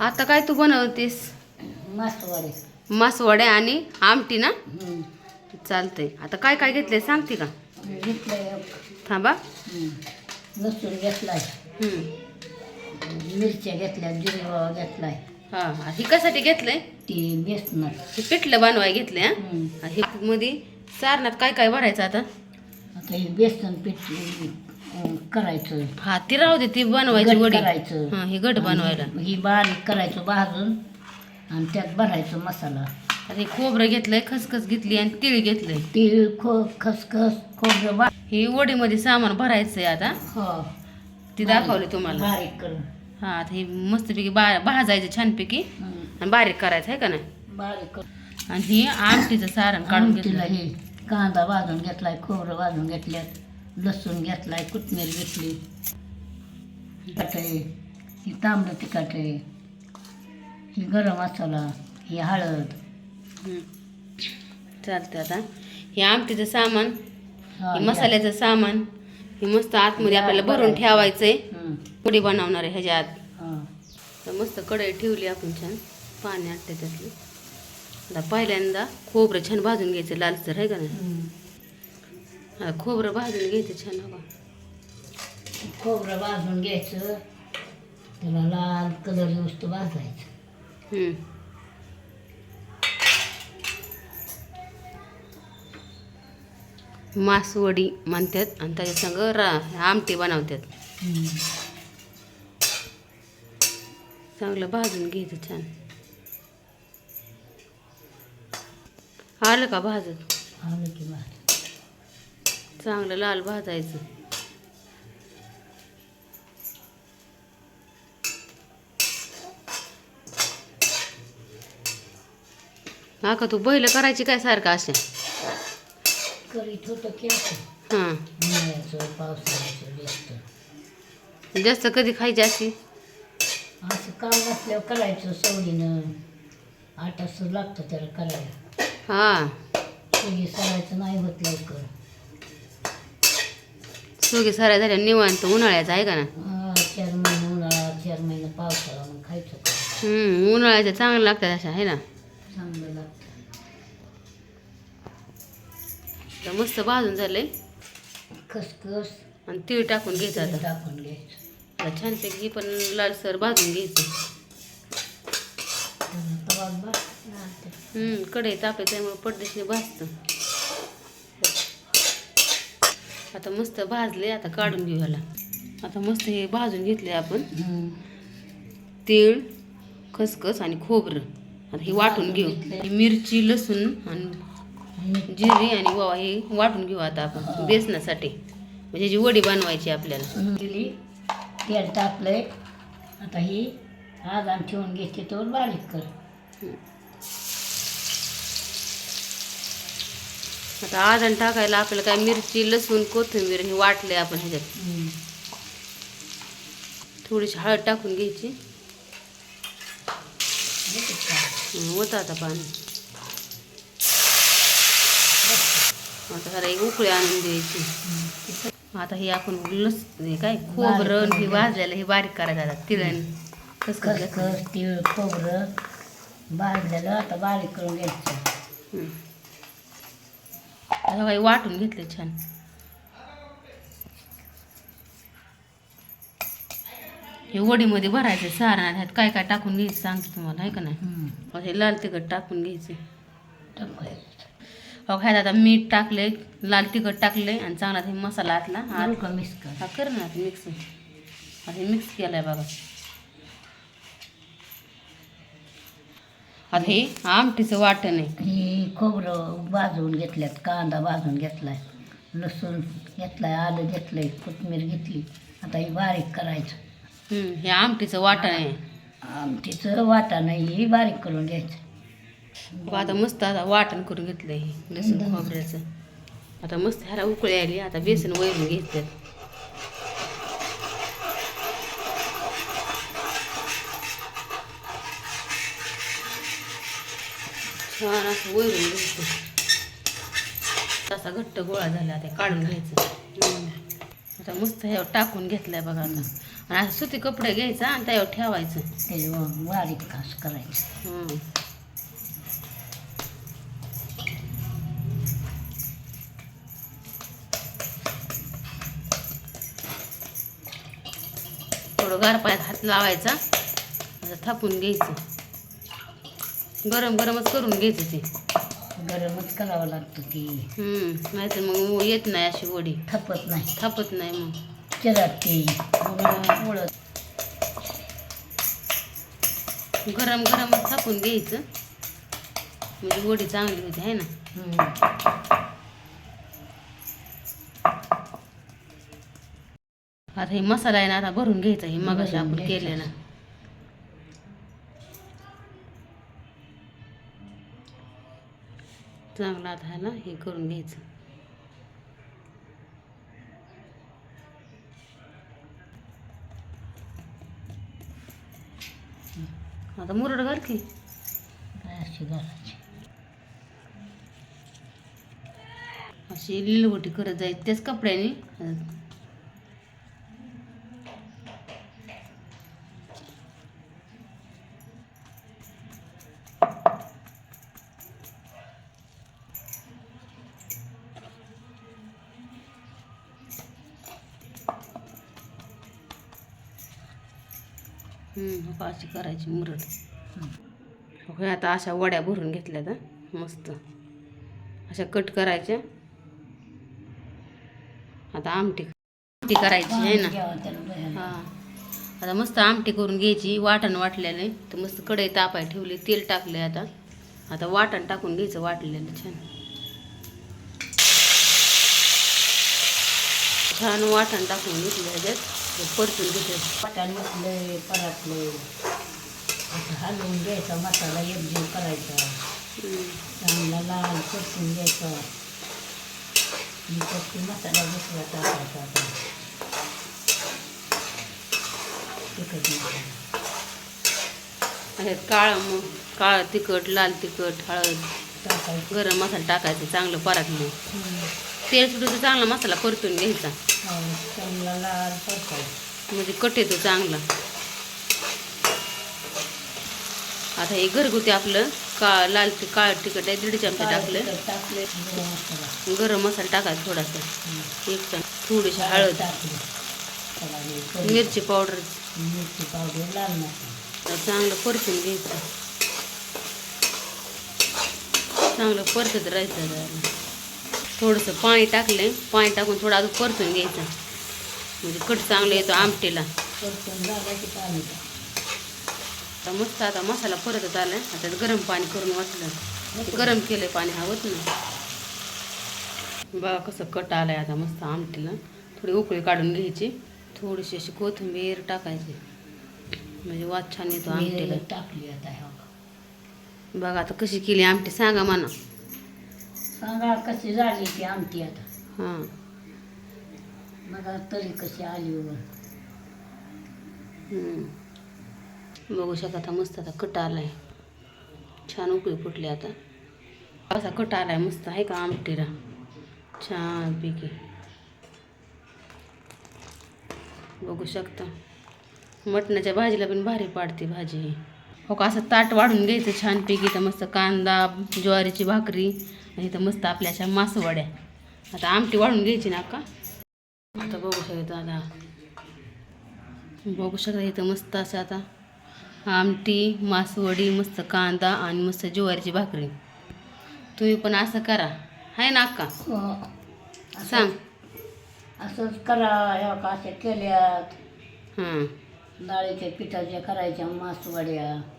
आता काय तू बनवतेस? मासवाडे. मासवड्या आणि आमटी ना. चालतंय. आता काय काय घेतलंय सांगते का घेतलंय थांबा. लसूण घेतलाय. मिरच्या घेतल्या जिरवा घेतलाय. हा हा. हे कशासाठी घेतलंय? ती बेसणार हे पिठलं बनवाय घेतलंय हा? हे मध्ये सारणात काय काय भरायचं आता? आता हे बेसन पीठ अं, करायचं. हा ती राहू दे ती बनवायची गट वडी. करायचं. हा हे गट बनवायला. ही बारीक करायचं भाजून आणि त्यात भरायचं मसाला. आता हे खोबरं घेतलंय खसखस घेतली आणि तिळ घेतलंय. तीळ खो खसखस खोबरं बा हे वडीमध्ये सामान भरायचंय आता. हो. ती दाखवली तुम्हाला. बारीक करून हा आता हे मस्तपैकी बा भाजायचं छानपैकी. आणि बारीक करायचं आहे का नाही? बारीक करून आणि हे आमटीचं सारण काढून आमटीला घेतलं हे कांदा भाजून घेतलाय खोबरं भाजून घेतल्यात. लसूण घेतलाय कोथमीर घेतली तिखट आहे ही तांबडं तिखट आहे ही गरम मसाला ही हळद. चालतंय आता. हे आमटीचं सामान हा, मसाल्याचं सामान हे मस्त आतमध्ये आपल्याला भरून ठेवायचंय. हम्म. पुडी बनवणार आहे ह्याच्या आत हा. तर मस्त कढई ठेवली आपण छान. पाणी आटते त्यातलं. आता पहिल्यांदा खोबरं छान भाजून घ्यायचं लालसर आहे का नाही. हा, खोबरं भाजून घ्यायचं छान हवा. खोबरं भाजून घ्यायचं. त्याला लाल कलर युस्त भाजायचं. हम्म. मासवडी म्हणतात आणि त्याच्या संग रा आमटी बनवतात. हम्म. चांगलं भाजून घ्यायचं छान. आलं का भाजत आलं की भाज चांगलं लाल भाजायचं. हा का तू बैल करायची काय सारखं अशा? करीत होतं केलं हां. उन्हाळ्याचं पावसाळ्याचं जास्त. जास्त कधी खायची अशी? असं काम नसल्यावर करायचं सवडीनं. आठ असं लागतं त्याला करायला. हां. सरायचं नाही होत लवकर. सुगी साऱ्या झाल्या निवांत उन्हाळ्याचं आहे का ना? हा, चार महिने उन्हाळा चार महिने पावसाळा मग खायचं का हम्म, उन्हाळ्याच्या चांगलं लागतात अशा आहे ना? चांगलं लागतं तर मस्त भाजून झालंय खसखस. आणि तीळ टाकून घ्यायचं आता. टाकून घ्यायचं. आता छानपैकी ही पण लालसर भाजून घ्यायचं. तवा बा. हम्म, कढई तापे त्यामुळे पडदेशने भाजतं. आता मस्त भाजले आता काढून घेऊ ह्याला. आता मस्त हे भाजून घेतले आपण. तीळ खसखस आणि खोबरं. आता हे वाटून घेऊ. मिरची लसूण आणि जिरे आणि ओवा हे वाटून घेऊ आता आपण बेसनासाठी. म्हणजे ह्याची वडी बनवायची आपल्याला. तेल टाकलंय आता ही आगान ठेवून घेते तर बारीक कर. आता आदण टाकायला आपल्याला काय मिरची लसूण कोथिंबीर हे वाटले आपण ह्याच्यात. थोडीशी हळद टाकून घ्यायची. होतं आता पाणी. आता जरा एक उकळी आणून द्यायची. आता हे आपण लस हे काय खोबरं हे भाजलेलं हे बारीक करायचं आता तिळण कसं तीळ खोबरं भाजलेलं आता बारीक करून घ्यायचं. काही वाटून घेतले छान. हे वडीमध्ये भरायचं सारण ह्यात काय काय टाकून घ्यायचं सांगते तुम्हाला आहे का नाही? हे लाल तिखट टाकून घ्यायचे. अहो ह्यात आता मीठ टाकले लाल तिखट टाकले आणि चांगला हे मसाला आतला का मिक्स कर? हा कर ना मिक्स. हे मिक्स केलंय बघा. आता हे आमटीचं वाटण आहे. ही खोबरं भाजून घेतल्यात कांदा भाजून घेतलाय लसूण घेतलाय आलं घेतलंय कोथिंबीर घेतली. आता ही बारीक करायचं. हम्म, हे आमटीचं वाटण आहे. आमटीचं वाटा नाही ही बारीक करून घ्यायचं. बघा आता मस्त आता वाटण करून घेतलंय हे लसूण खोबऱ्याचं. आता मस्त ह्याला उकळी आली आता बेसन वैरून घेतलं छान असं वैरून तसा घट्ट गोळा झाला आता काढून घ्यायचं. आता मस्त ह्यावर टाकून घेतलाय बघा आता. आणि असं सुती कपडे घ्यायचा आणि त्यावर ठेवायचं. त्याच्यावर बारीक खास करायचं. थोडं गार पायात हात लावायचा. असं थापून घ्यायचं. गरम गरमच करून घ्यायचं ते. गरमच करावं लागतं की. हम्म, नाहीतर मग येत नाही अशी वडी. थपत नाही. थापत नाही मग. चिरात ती गरम गरमच थापून घ्यायचं. म्हणजे वडी चांगली होती आहे ना. आता हे मसाला आहे ना आता भरून घ्यायचा हे मगाशी भरून आपण. केलेला. चांगला ना हे करून घ्यायचं. आता मुरड घाल की. अशी घालायची. अशी लिलवटी करत जायची त्याच कपड्याने. हम्म, अशी करायची मुरड. हो आता अशा वड्या भरून घेतल्यात हं. मस्त. अशा कट करायच्या. आता आमटी आमटी करायची आहे ना. हा. आता मस्त आमटी करून घ्यायची. वाटण वाटलेलं तर मस्त कढई तापाय ठेवली तेल टाकले आता. आता वाटण टाकून घ्यायचं वाटलेलं छान. छान वाटण टाकून घेतलं ह्याच्यात परतून घेतलं वाटाणे घेतले परातले हलवून घ्यायचा मसाला एकजीव करायचा. चांगला लाल परतून घ्यायचा. परतून मसाला दुसरा टाकायचा आता. तिखट मसाला. काळं मग काळं तिखट लाल तिखट हळद. टाकायचं. गरम मसाला टाकायचं चांगलं परातलं तेल सुटून चांगला मसाला परतून घ्यायचा. हो, म्हणजे कट येतो चांगला. आता हे घरगुती आपलं का लाल काळ तिखट आहे दीड चमचा टाकलं. गरम मसाला. टाकायचा थोडासा. एक चमचा थोडीशी हळद. मिरची पावडर. मिरची पावडर लाल चांगलं परतून घ्यायचं. चांगलं परतत राहायचं. थोडंसं पाणी टाकलं पाणी टाकून थोडं अजून परतून घ्यायचं. म्हणजे कट चांगलं येतो आमटीला. आता मस्त आता मसाला परतत आला आता गरम पाणी करून वाटलं. गरम केलं पाणी हवंच ना बघा कसं कट आलाय आता मस्त आमटीला. थोडी उकळी काढून घ्यायची. थोडीशी अशी कोथिंबीर टाकायची. म्हणजे वाद छान येतो आमटीला. टाकली आता बघा आता कशी केली आमटी. सांगा म्हणा. सांगा कशी झाली ती आमटी आता. हां. बघा तरी कशी आली वर हम्म. बघू शकता आता मस्त आता कट आलाय. छान उकळी फुटली आता. असा कट आलाय मस्त आहे का आमटीला? छान पैकी. बघू शकता. मटणाच्या भाजीला पण भारी पाडते भाजी. ही हो का असं ताट वाढून घ्यायचं छान पैकी. तर मस्त कांदा ज्वारीची भाकरी आणि इथं मस्त आपल्या अशा मासवड्या. आता आमटी वाढून घ्यायची ना का आता बघू शकता आता. बघू शकता इथं मस्त असं आता आमटी मासवडी मस्त कांदा आणि मस्त ज्वारीची भाकरी. तुम्ही पण असं करा. आहे ना अक्का? हो. सांग. असंच करा. ह्या का अशा केल्यात. हां. डाळीच्या पिठाच्या करायच्या मासवड्या.